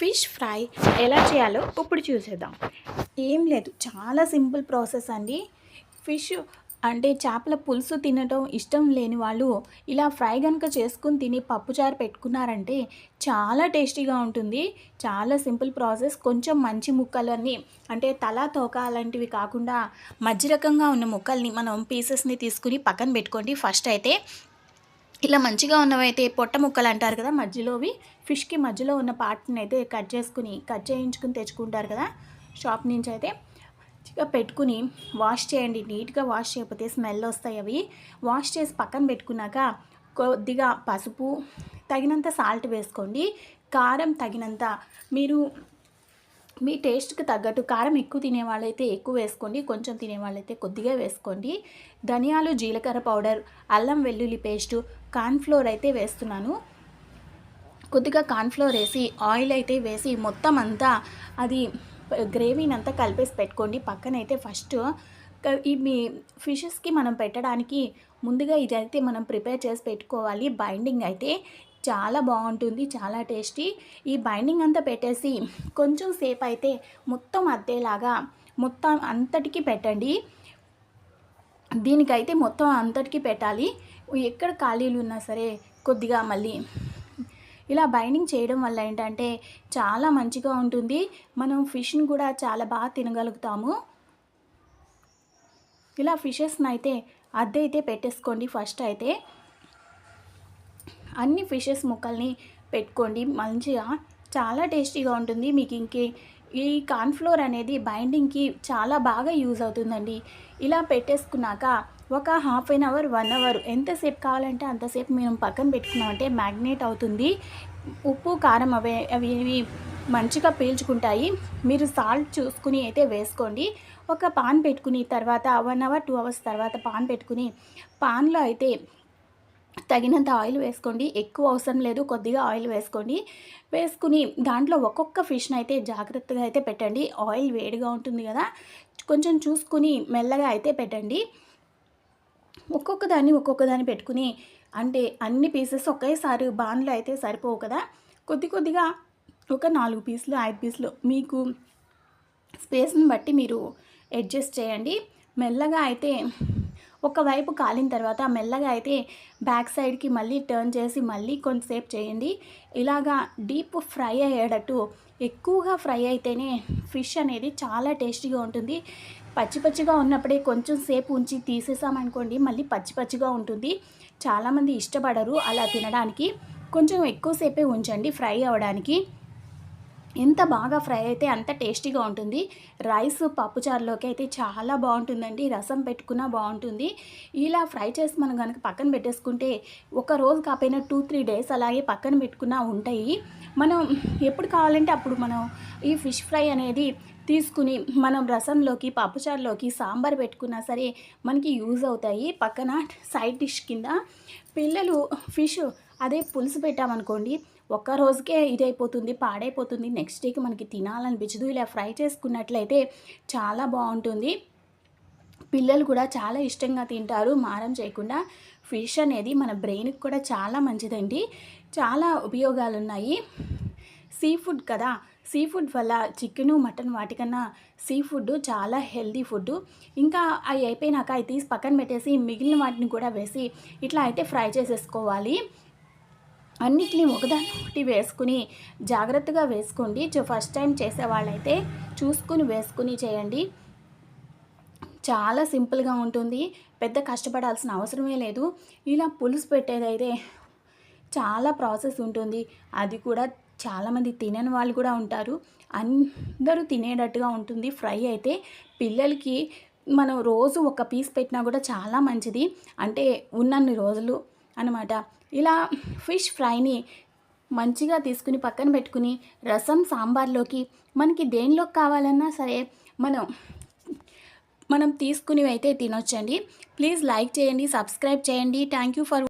Fish fry ఎలా చేయాలో ఇప్పుడు చూసేద్దాం. ఏం లేదు చాలా సింపుల్ ప్రాసెస్ అండి. ఫిష్ అంటే చేపల పులుసు తినటం ఇష్టం లేని వాళ్ళు ఇలా ఫ్రై కనుక చేసుకుని తిని పప్పుచారు పెట్టుకున్నారంటే చాలా టేస్టీగా ఉంటుంది. చాలా సింపుల్ ప్రాసెస్. కొంచెం మంచి ముక్కలన్నీ అంటే తల తోక అలాంటివి కాకుండా మధ్య రకంగా ఉన్న ముక్కల్ని మనం పీసెస్ని తీసుకుని పక్కన పెట్టుకోండి. ఫస్ట్ అయితే ఇలా మంచిగా ఉన్నవైతే పొట్ట ముక్కలు అంటారు కదా మధ్యలోవి ఫిష్కి మధ్యలో ఉన్న పార్ట్ని అయితే కట్ చేసుకుని కట్ చేయించుకుని తెచ్చుకుంటారు కదా షాప్ నుంచి అయితే మంచిగా పెట్టుకుని వాష్ చేయండి. నీట్గా వాష్ చేయకపోతే స్మెల్ వస్తాయి అవి. వాష్ చేసి పక్కన పెట్టుకున్నాక కొద్దిగా పసుపు తగినంత సాల్ట్ వేసుకోండి. కారం తగినంత. మీరు మీ టేస్ట్కి తగ్గట్టు కారం ఎక్కువ తినే వాళ్ళైతే ఎక్కువ వేసుకోండి కొంచెం తినేవాళ్ళైతే కొద్దిగా వేసుకోండి. ధనియాలు జీలకర్ర పౌడర్ అల్లం వెల్లుల్లి పేస్టు కార్న్ఫ్లోర్ అయితే వేస్తున్నాను. కొద్దిగా కార్న్ఫ్లోర్ వేసి ఆయిల్ అయితే వేసి మొత్తం అంతా అది గ్రేవీని అంతా కలిపేసి పెట్టుకోండి. పక్కనైతే ఫస్ట్ ఈ మీ ఫిషెస్కి మనం పెట్టడానికి ముందుగా ఇదైతే మనం ప్రిపేర్ చేసి పెట్టుకోవాలి. బైండింగ్ అయితే చాలా బాగుంటుంది చాలా టేస్టీ. ఈ బైండింగ్ అంతా పెట్టేసి కొంచెం సేపు అయితే మొత్తం అద్దేలాగా మొత్తం అంతటికి పెట్టండి. దీనికైతే మొత్తం అంతటికి పెట్టాలి. ఎక్కడ ఖాళీలు ఉన్నా సరే కొద్దిగా మళ్ళీ ఇలా బైండింగ్ చేయడం వల్ల ఏంటంటే చాలా మంచిగా ఉంటుంది. మనం ఫిష్ని కూడా చాలా బాగా తినగలుగుతాము. ఇలా ఫిషెస్ని అయితే అద్దె అయితే పెట్టేసుకోండి ఫస్ట్ అయితే. అన్ని ఫిషెస్ ముక్కల్ని పెట్టుకోండి. మంచిగా చాలా టేస్టీగా ఉంటుంది. మీకు ఇంకే ఈ కార్న్ఫ్లోర్ అనేది బైండింగ్కి చాలా బాగా యూజ్ అవుతుందండి. ఇలా పెట్టేసుకున్నాక ఒక half an hour one hour ఎంతసేపు కావాలంటే అంతసేపు మేము పక్కన పెట్టుకున్నామంటే మ్యాగ్నేట్ అవుతుంది. ఉప్పు కారం అవే అవి మంచిగా పీల్చుకుంటాయి. మీరు సాల్ట్ చూసుకుని అయితే వేసుకోండి. ఒక పాన్ పెట్టుకుని తర్వాత వన్ అవర్ టూ అవర్స్ తర్వాత పాన్ పెట్టుకుని పాన్లో అయితే తగినంత ఆయిల్ వేసుకోండి. ఎక్కువ అవసరం లేదు. కొద్దిగా ఆయిల్ వేసుకోండి. వేసుకుని దాంట్లో ఒక్కొక్క ఫిష్ని అయితే జాగ్రత్తగా అయితే పెట్టండి. ఆయిల్ వేడిగా ఉంటుంది కదా. కొంచెం చూసుకుని మెల్లగా అయితే పెట్టండి. ఒక్కొక్క దాన్ని ఒక్కొక్క దాన్ని పెట్టుకుని అంటే అన్ని పీసెస్ ఒకేసారి బాన్లో అయితే సరిపోవు కదా. కొద్ది కొద్దిగా ఒక నాలుగు పీసులు ఐదు పీసులు మీకు స్పేస్ని బట్టి మీరు అడ్జస్ట్ చేయండి. మెల్లగా అయితే ఒకవైపు కాలిన తర్వాత మెల్లగా అయితే బ్యాక్ సైడ్కి మళ్ళీ టర్న్ చేసి మళ్ళీ కొంతసేపు చేయండి. ఇలాగా డీప్ ఫ్రై అయ్యేటట్టు ఎక్కువగా ఫ్రై అయితేనే ఫిష్ అనేది చాలా టేస్టీగా ఉంటుంది. పచ్చి పచ్చిగా ఉన్నప్పుడే కొంచెం సేపు ఉంచి తీసేసామనుకోండి మళ్ళీ పచ్చి పచ్చిగా ఉంటుంది. చాలామంది ఇష్టపడరు అలా తినడానికి. కొంచెం ఎక్కువసేపే ఉంచండి ఫ్రై అవ్వడానికి. ఎంత బాగా ఫ్రై అయితే అంత టేస్టీగా ఉంటుంది. రైస్ పప్పుచారులోకి అయితే చాలా బాగుంటుందండి. రసం పెట్టుకున్నా బాగుంటుంది. ఇలా ఫ్రై చేసి మనం కనుక పక్కన పెట్టేసుకుంటే ఒక రోజు కాకపోయినా టూ త్రీ డేస్ అలాగే పక్కన పెట్టుకున్నా ఉంటాయి. మనం ఎప్పుడు కావాలంటే అప్పుడు మనం ఈ ఫిష్ ఫ్రై అనేది తీసుకుని మనం రసంలోకి పప్పుచారులోకి సాంబార్ పెట్టుకున్నా సరే మనకి యూజ్ అవుతాయి. పక్కన సైడ్ డిష్ కింద పిల్లలు ఫిష్ అదే పులుసు పెట్టామనుకోండి ఒక్క రోజుకే ఇదైపోతుంది పాడైపోతుంది. నెక్స్ట్ డేకి మనకి తినాలనిపించదు. ఇలా ఫ్రై చేసుకున్నట్లయితే చాలా బాగుంటుంది. పిల్లలు కూడా చాలా ఇష్టంగా తింటారు. మారం చేయకుండా ఫిష్ అనేది మన బ్రెయిన్కి కూడా చాలా మంచిదండి. చాలా ఉపయోగాలు ఉన్నాయి సీ ఫుడ్ కదా? సీ ఫుడ్ వల్ల చికెను మటన్ వాటికన్నా సీ ఫుడ్ చాలా హెల్దీ ఫుడ్ ఇంకా అవి అయిపోయినాక అవి తీసి పక్కన పెట్టేసి మిగిలిన వాటిని కూడా వేసి ఇట్లా అయితే ఫ్రై చేసేసుకోవాలి. అన్నిటిని ఒకదాని వేసుకుని జాగ్రత్తగా వేసుకోండి. ఫస్ట్ టైం చేసే వాళ్ళైతే చూసుకుని వేసుకుని చేయండి. చాలా సింపుల్గా ఉంటుంది. పెద్ద కష్టపడాల్సిన అవసరమే లేదు. ఇలా పులుసు పెట్టేదైతే చాలా ప్రాసెస్ ఉంటుంది. అది కూడా చాలామంది తినని వాళ్ళు కూడా ఉంటారు. అందరూ తినేటట్టుగా ఉంటుంది. ఫ్రై అయితే పిల్లలకి మనం రోజు ఒక పీస్ పెట్టినా కూడా చాలా మంచిది. అంటే ఉన్నన్ని రోజులు అనమాట ఇలా ఫిష్ ఫ్రైని మంచిగా తీసుకుని పక్కన పెట్టుకుని రసం సాంబార్లోకి మనకి దేనిలోకి కావాలన్నా సరే మనం మనం తీసుకుని అయితే తినొచ్చండి. ప్లీజ్ లైక్ చేయండి సబ్స్క్రైబ్ చేయండి. Thank you for